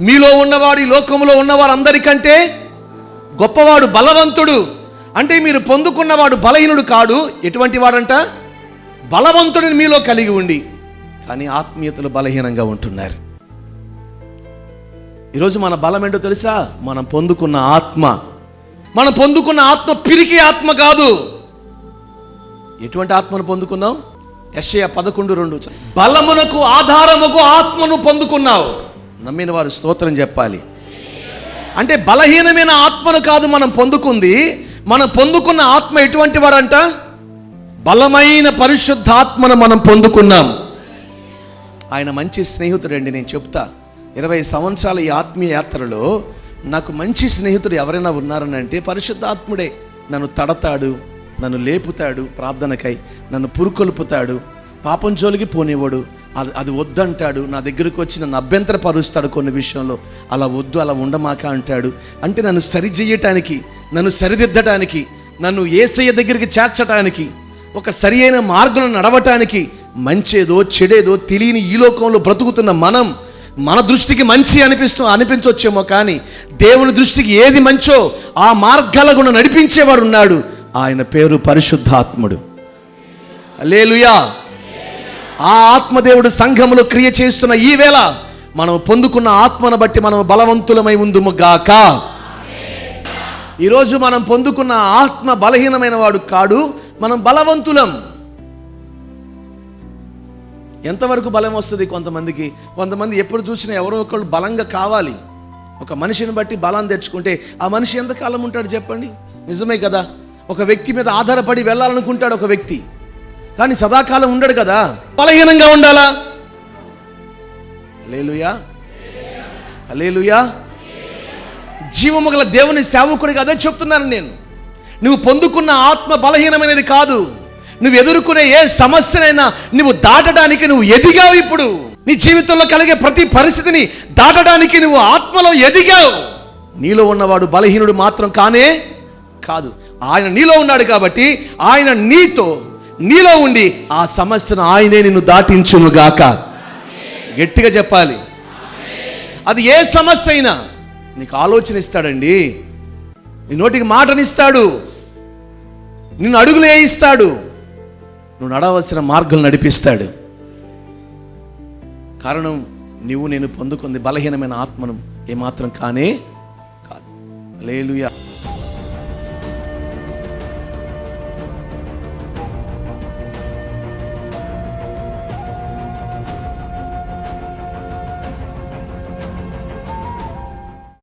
మీలో ఉన్నవాడు ఈ లోకంలో ఉన్నవారు అందరికంటే గొప్పవాడు బలవంతుడు. అంటే మీరు పొందుకున్నవాడు బలహీనుడు కాడు. ఎటువంటి వాడంట? బలవంతుడిని మీలో కలిగి ఉండి. కానీ ఆత్మీయతలు బలహీనంగా ఉంటున్నారు. ఈరోజు మన బలం ఏంటో తెలుసా? మనం పొందుకున్న ఆత్మ. మనం పొందుకున్న ఆత్మ పిరికి ఆత్మ కాదు. ఎటువంటి ఆత్మను పొందుకున్నావు? యశయ పదకొండు రెండు. బలమునకు ఆధారముకు ఆత్మను పొందుకున్నావు. నమ్మిన వారు స్తోత్రం చెప్పాలి. అంటే బలహీనమైన ఆత్మను కాదు మనం పొందుకుంది. మనం పొందుకున్న ఆత్మ ఎటువంటి వాడంట బలమైన పరిశుద్ధాత్మను మనం పొందుకున్నాం. ఆయన మంచి స్నేహితుడండి నేను చెప్తా. ఇరవై సంవత్సరాల ఈ ఆత్మీయ యాత్రలో నాకు మంచి స్నేహితుడు ఎవరైనా ఉన్నారని అంటే పరిశుద్ధాత్ముడే. నన్ను తడతాడు నన్ను లేపుతాడు ప్రార్థనకై నన్ను పురుకొల్పుతాడు పాపం జోలికి పోనివాడు అది అది వద్దంటాడు నా దగ్గరకు వచ్చి నన్ను అభ్యంతరపరుస్తాడు కొన్ని విషయంలో. అలా వద్దు అలా ఉండమాక అంటాడు. అంటే నన్ను సరిచేయటానికి నన్ను సరిదిద్దటానికి నన్ను ఏసయ్య దగ్గరికి చేర్చటానికి ఒక సరి అయిన మార్గంలో నడవటానికి మంచేదో చెడేదో తెలియని ఈ లోకంలో బ్రతుకుతున్న మనం మన దృష్టికి మంచి అనిపిస్తూ అనిపించవచ్చేమో కానీ దేవుని దృష్టికి ఏది మంచో ఆ మార్గాల గుండా నడిపించేవాడు ఉన్నాడు. ఆయన పేరు పరిశుద్ధాత్ముడు. లేలుయా ఆ ఆత్మదేవుడు సంఘములో క్రియ చేస్తున్న ఈ వేళ మనం పొందుకున్న ఆత్మను బట్టి మనం బలవంతులమై ఉందుము గాక ఈరోజు మనం పొందుకున్న ఆత్మ బలహీనమైన వాడు కాడు మనం బలవంతులం. ఎంతవరకు బలం వస్తుంది కొంతమందికి? కొంతమంది ఎప్పుడు చూసినా ఎవరో ఒకళ్ళు బలంగా కావాలి. ఒక మనిషిని బట్టి బలం తెచ్చుకుంటే ఆ మనిషి ఎంతకాలం ఉంటాడు చెప్పండి? నిజమే కదా? ఒక వ్యక్తి మీద ఆధారపడి వెళ్ళాలనుకుంటాడు ఒక వ్యక్తి. కానీ సదాకాలం ఉండడు కదా. బలహీనంగా ఉండాలా? లేలుయా అలేలుయా జీవము గల దేవుని సేవకుడిగా అదే చెప్తున్నాను నేను. నువ్వు పొందుకున్న ఆత్మ బలహీనమైనది కాదు. నువ్వు ఎదుర్కొనే ఏ సమస్యనైనా నువ్వు దాటడానికి నువ్వు ఎదిగావు ఇప్పుడు. నీ జీవితంలో కలిగే ప్రతి పరిస్థితిని దాటడానికి నువ్వు ఆత్మలో ఎదిగావు. నీలో ఉన్నవాడు బలహీనుడు మాత్రం కానే కాదు. ఆయన నీలో ఉన్నాడు కాబట్టి ఆయన నీతో నీలో ఉండి ఆ సమస్యను ఆయనే నిన్ను దాటించును గాక గట్టిగా చెప్పాలి. అది ఏ సమస్య అయినా నీకు ఆలోచన ఇస్తాడండి. నీ నోటికి మాటనిస్తాడు. నిన్ను అడుగులు వేయిస్తాడు నువ్వు నడవలసిన మార్గం నడిపిస్తాడు. కారణం నువ్వు నేను పొందుకుంది బలహీనమైన ఆత్మను ఏమాత్రం కానే కాదు. లేలుయా